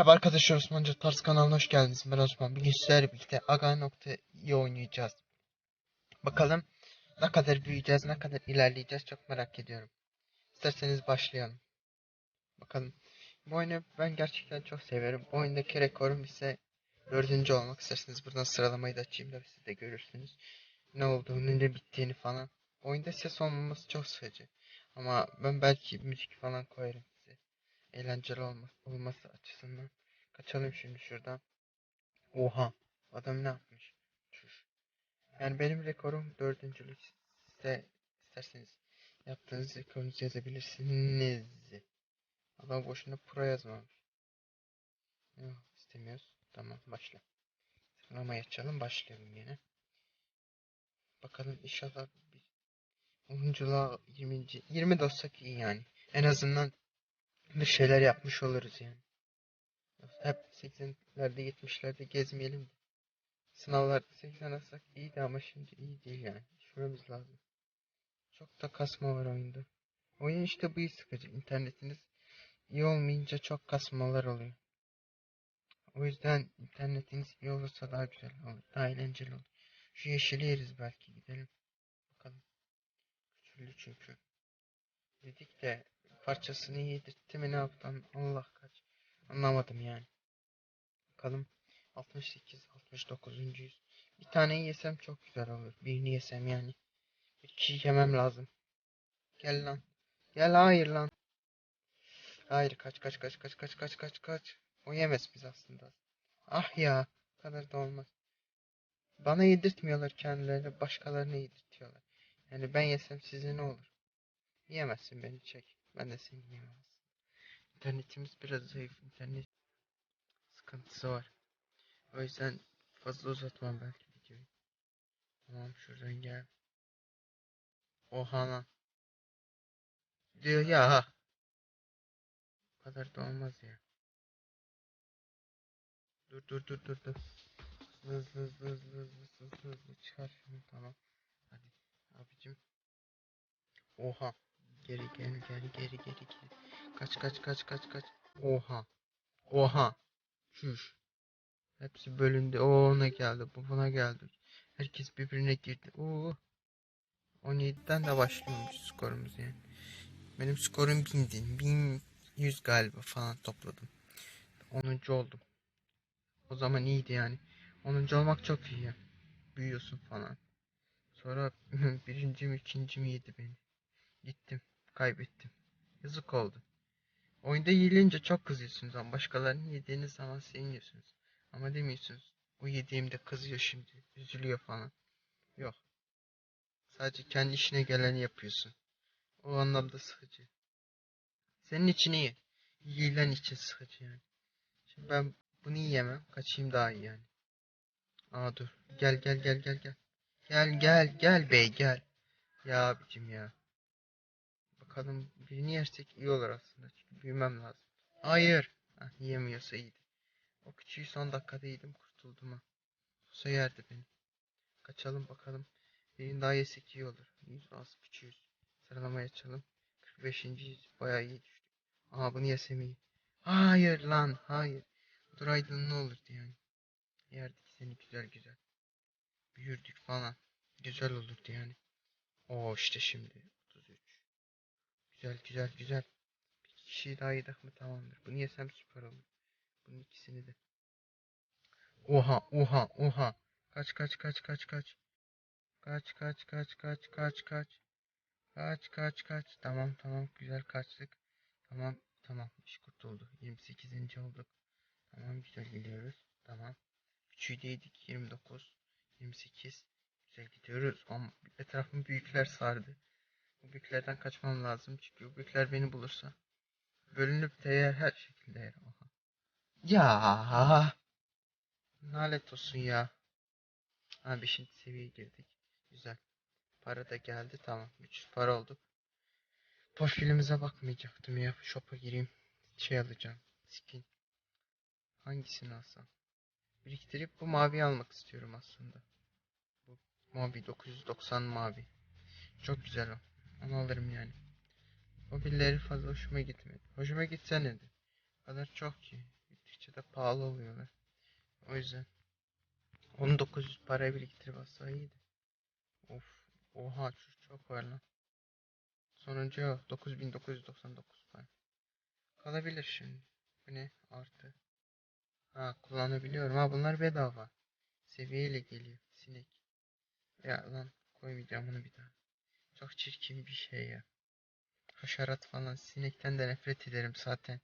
Merhaba arkadaşlar Osmanlıca Tarz kanalına hoş geldiniz. Ben Osman. Bugün sizlerle birlikte Aga.iyi oynayacağız. Bakalım ne kadar büyüyeceğiz, ne kadar ilerleyeceğiz çok merak ediyorum. İsterseniz başlayalım. Bakalım. Bu oyunu ben gerçekten çok severim. Bu oyundaki rekorum ise dördüncü olmak. İsterseniz buradan sıralamayı da açayım da siz de görürsünüz. Ne olduğunu, ne bittiğini falan. Oyunda ses olmaması çok sıkıcı. Ama ben belki müzik falan koyarım eğlenceli olma, olması açısından. Kaçalım şimdi şuradan. Oha. Adam ne yapmış? Çüş. Yani benim rekorum dördüncülük. Size isterseniz yaptığınız rekorunuzu yazabilirsiniz. Adam boşuna pro yazmamış. Yok istemiyoruz. Tamam başla. Sıralamayı açalım başlayalım yine. Bakalım inşallah bir 10'unculuğa 20. 20 de olsak iyi yani. En azından bir şeyler yapmış oluruz yani. Hep 80'lerde 70'lerde gezmeyelim de. Sınavlarda 80 alsak iyiydi ama şimdi iyi değil yani. Şuramız lazım. Çok da kasma var oyunda. Oyun işte bu sıkıcı. İnternetiniz iyi olmayınca çok kasmalar oluyor. O yüzden internetiniz iyi olursa daha güzel olur. Daha eğlenceli olur. Şu yeşili yeriz belki gidelim. Bakalım. Küçüldü çünkü. Dedik de parçasını yedirtti mi ne yaptım Allah kaç. Anlamadım yani. Bakalım 68 69. yüz. Bir tane yesem çok güzel olur. Birini yesem yani. Kişi yemem lazım. Gel lan. Gel hayır lan. Hayır kaç kaç kaç kaç kaç kaç kaç kaç. O yemez biz aslında. Ah ya. Bu kadar da olmaz. Bana yedirtmiyorlar kendilerini. Başkalarına yedirtiyorlar. Yani ben yesem size ne olur? Yiyemezsin beni çek. Ben de seni yiyemem. İnternetimiz biraz zayıf. İnternet sıkıntısı var. O yüzden fazla uzatmam belki videoyu. Tamam şuradan gel. Oha lan. Diyor ya. Bu kadar da olmaz ya. Dur dur dur dur dur. Hızlı hızlı hızlı hızlı hızlı hızlı çıkar şunu tamam. Hadi abicim. Oha. Geri gel gel geri geri geri. Kaç kaç kaç kaç kaç. Oha. Oha. Şuş. Hepsi bölündü. O ona geldi. Bu buna geldi. Herkes birbirine girdi. Oo. 17'den de başlıyormuş skorumuz yani. Benim skorum 1000'di. 1100 galiba falan topladım. 10. oldum. O zaman iyiydi yani. 10. olmak çok iyi ya. Büyüyorsun falan. Sonra birinci mi ikinci mi yedi beni. Gittim. Kaybettim. Yazık oldu. Oyunda yiyilince çok kızıyorsunuz ama başkalarının yediğiniz zaman seviniyorsunuz. Ama demiyorsunuz. O yediğimde kızıyor şimdi. Üzülüyor falan. Yok. Sadece kendi işine geleni yapıyorsun. O anlamda sıkıcı. Senin için iyi. Yiyilen için sıkıcı yani. Şimdi ben bunu yiyemem. Kaçayım daha iyi yani. Aa dur. Gel gel gel gel gel. Gel gel gel bey gel. Ya abicim ya. Bakalım birini yersek iyi olur aslında. Çünkü büyümem lazım. Hayır. Hah, yiyemiyorsa iyiydi. O küçüğü son dakikada yedim kurtuldum ha. Olsa yerdi beni. Kaçalım bakalım. Birini daha yesek iyi olur. 100 az küçüğüz. Sıralamaya açalım. 45. yüz bayağı iyi düştük. Aa bunu yesem iyi. Hayır lan hayır. Duraydın ne olurdu yani. Yerdik seni güzel güzel. Büyürdük falan. Güzel olurdu yani. Oo işte şimdi. 33. Güzel güzel güzel. Bir kişiyi daha yedik mi tamamdır. Bunu yesem süper olur. Bunun ikisini de. Oha oha oha. Kaç kaç kaç kaç kaç. Kaç kaç kaç kaç kaç kaç. Kaç kaç kaç. Tamam tamam güzel kaçtık. Tamam tamam iş kurtuldu. 28. olduk. Tamam güzel gidiyoruz. Tamam. Küçüğü yedik 29. 28. Güzel gidiyoruz. Ama etrafımı büyükler sardı. Bu kaçmam lazım. Çünkü bu beni bulursa. Bölünüp de yer her şekilde yer. Oha. Ya. Lanet olsun ya. Ha 5. seviyeye girdik. Güzel. Para da geldi tamam. 300 para olduk. Profilimize bakmayacaktım ya. Shop'a gireyim. Şey alacağım. Skin. Hangisini alsam? Biriktirip bu mavi almak istiyorum aslında. Bu mavi 990 mavi. Çok güzel o. Onu alırım yani. Mobilleri fazla hoşuma gitmedi. Hoşuma gitse ne de. O kadar çok ki. gittikçe de pahalı oluyorlar. O yüzden 1900 para biriktirip alsa iyiydi. Of. Oha çok var lan. Sonuncu o. 9999 para. Kalabilir şimdi. Bu ne? Artı. Ha kullanabiliyorum. Ha bunlar bedava. Seviyeyle geliyor. Sinek. Ya lan koymayacağım bunu bir daha. Çok çirkin bir şey ya. Haşerat falan. Sinekten de nefret ederim zaten.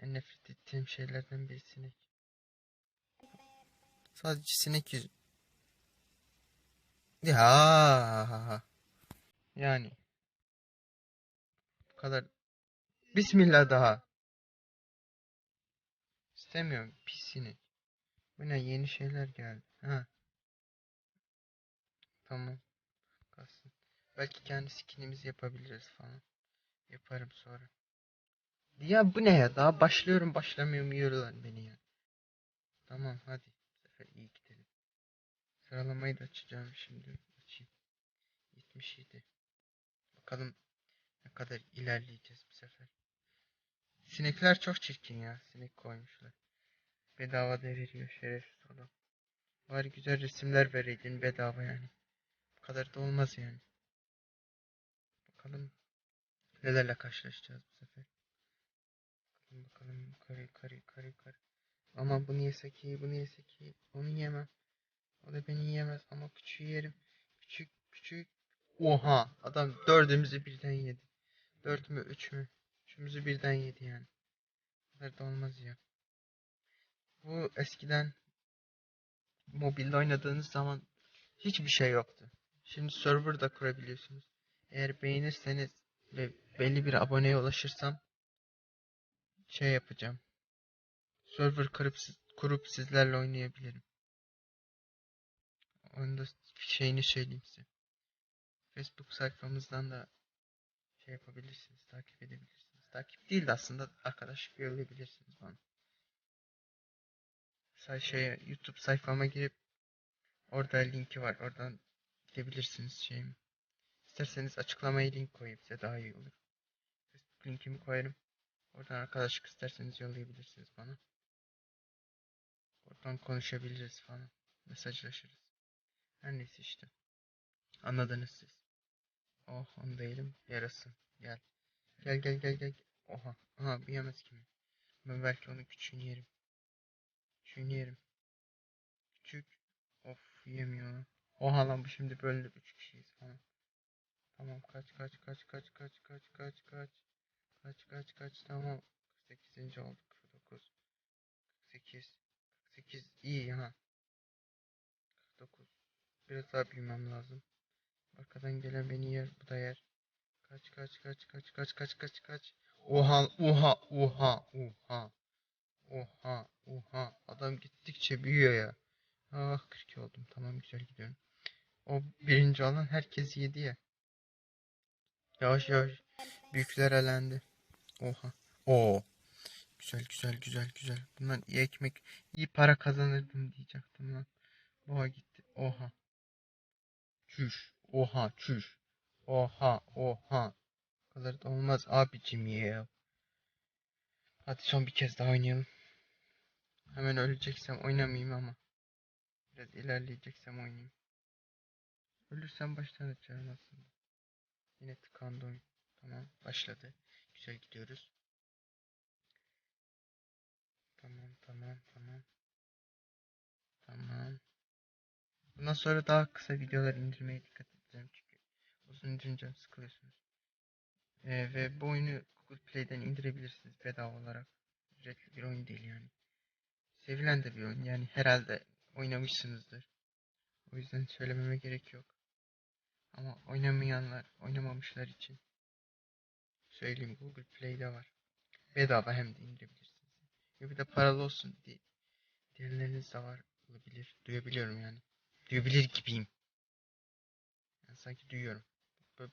En nefret ettiğim şeylerden biri sinek. Sadece sinek yüz... Ya. Yani. Bu kadar. Bismillah daha. İstemiyorum pis sinek. Bu ne yeni şeyler geldi. Ha. Tamam. Belki kendi skinimizi yapabiliriz falan. Yaparım sonra. Ya bu ne ya? Daha başlıyorum başlamıyorum yiyorlar beni ya. Tamam hadi. Bu sefer iyi gidelim. Sıralamayı da açacağım şimdi. Açayım. 77. Bakalım ne kadar ilerleyeceğiz bu sefer. Sinekler çok çirkin ya. Sinek koymuşlar. Bedava da veriyor şerefsiz adam. Bari güzel resimler vereydin bedava yani. Bu kadar da olmaz yani. Bakalım nelerle karşılaşacağız bu sefer. Bakalım bakalım yukarı yukarı yukarı yukarı. Ama bunu yesek iyi bunu yesek iyi. Onu yemem. O da beni yiyemez ama küçüğü yerim. Küçük küçük. Oha adam dördümüzü birden yedi. Dört mü üç mü? Üçümüzü birden yedi yani. Da olmaz ya. Bu eskiden mobilde oynadığınız zaman hiçbir şey yoktu. Şimdi server da kurabiliyorsunuz. Eğer beğenirseniz ve belli bir aboneye ulaşırsam şey yapacağım. Server kurup, kurup sizlerle oynayabilirim. Onu da şeyini söyleyeyim size. Facebook sayfamızdan da şey yapabilirsiniz, takip edebilirsiniz. Takip değil de aslında arkadaşlık yollayabilirsiniz bana. Say şeye YouTube sayfama girip orada linki var. Oradan gidebilirsiniz şeyimi. İsterseniz açıklamaya link koyayım size daha iyi olur. Facebook linkimi koyarım. Oradan arkadaşlık isterseniz yollayabilirsiniz bana. Oradan konuşabiliriz falan. Mesajlaşırız. Her neyse işte. Anladınız siz. Oh onu değilim. Yarasın. Gel. Gel gel gel gel. Oha. Aha bir yemez kimi. Ben belki onun küçüğünü yerim. Küçüğünü yerim. Küçük. Of yemiyor. Oha lan bu şimdi bölündü. Üç kişiyiz falan. Tamam kaç kaç kaç kaç kaç kaç kaç kaç. Kaç kaç kaç tamam. 48. olduk. 49. 48. 48 iyi ha. 49. Biraz daha büyümem lazım. Arkadan gelen beni yer. Bu da yer. Kaç kaç kaç kaç kaç kaç kaç kaç. Oha oha oha oha. Oha oha. Adam gittikçe büyüyor ya. Ah 42 oldum. Tamam güzel gidiyorum. O birinci olan herkes yedi ya. Yavaş yavaş. Büyükler elendi. Oha. Oo. Güzel güzel güzel güzel. Bundan iyi ekmek, iyi para kazanırdım diyecektim lan. Boğa gitti. Oha. Çüş. Oha çüş. Oha oha. Bu kadar da olmaz abicim ya. Hadi son bir kez daha oynayalım. Hemen öleceksem oynamayayım ama. Biraz ilerleyeceksem oynayayım. Ölürsem baştan açarım aslında. Yine tıkandı oyun. Tamam başladı. Güzel gidiyoruz. Tamam tamam tamam. Tamam. Bundan sonra daha kısa videolar indirmeye dikkat edeceğim çünkü uzun indirince sıkılıyorsunuz. Ee, ve bu oyunu Google Play'den indirebilirsiniz bedava olarak. Ücretli bir oyun değil yani. Sevilen de bir oyun yani herhalde oynamışsınızdır. O yüzden söylememe gerek yok. Ama oynamayanlar, oynamamışlar için söyleyeyim Google Play'de var. Bedava hem de indirebilirsiniz. Ya bir de paralı olsun diye diğerleriniz de var olabilir. Duyabiliyorum yani. Duyabilir gibiyim. Yani sanki duyuyorum.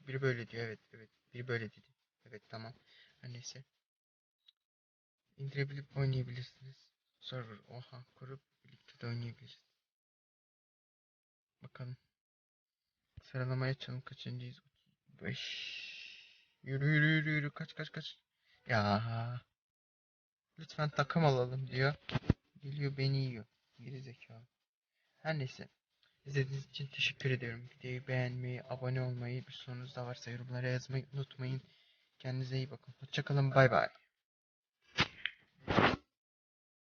Biri böyle diyor evet evet. Biri böyle dedi. Evet tamam. Her neyse. İndirebilip oynayabilirsiniz. Server oha kurup birlikte de oynayabilirsiniz. Bakalım. Sıralamaya açalım kaçıncıyız? 5. Yürü yürü yürü yürü kaç kaç kaç. Ya. Lütfen takım alalım diyor. Geliyor beni yiyor. Geri zekalı. Her neyse. İzlediğiniz için teşekkür ediyorum. Videoyu beğenmeyi, abone olmayı, bir sorunuz da varsa yorumlara yazmayı unutmayın. Kendinize iyi bakın. Hoşçakalın. Bay bay.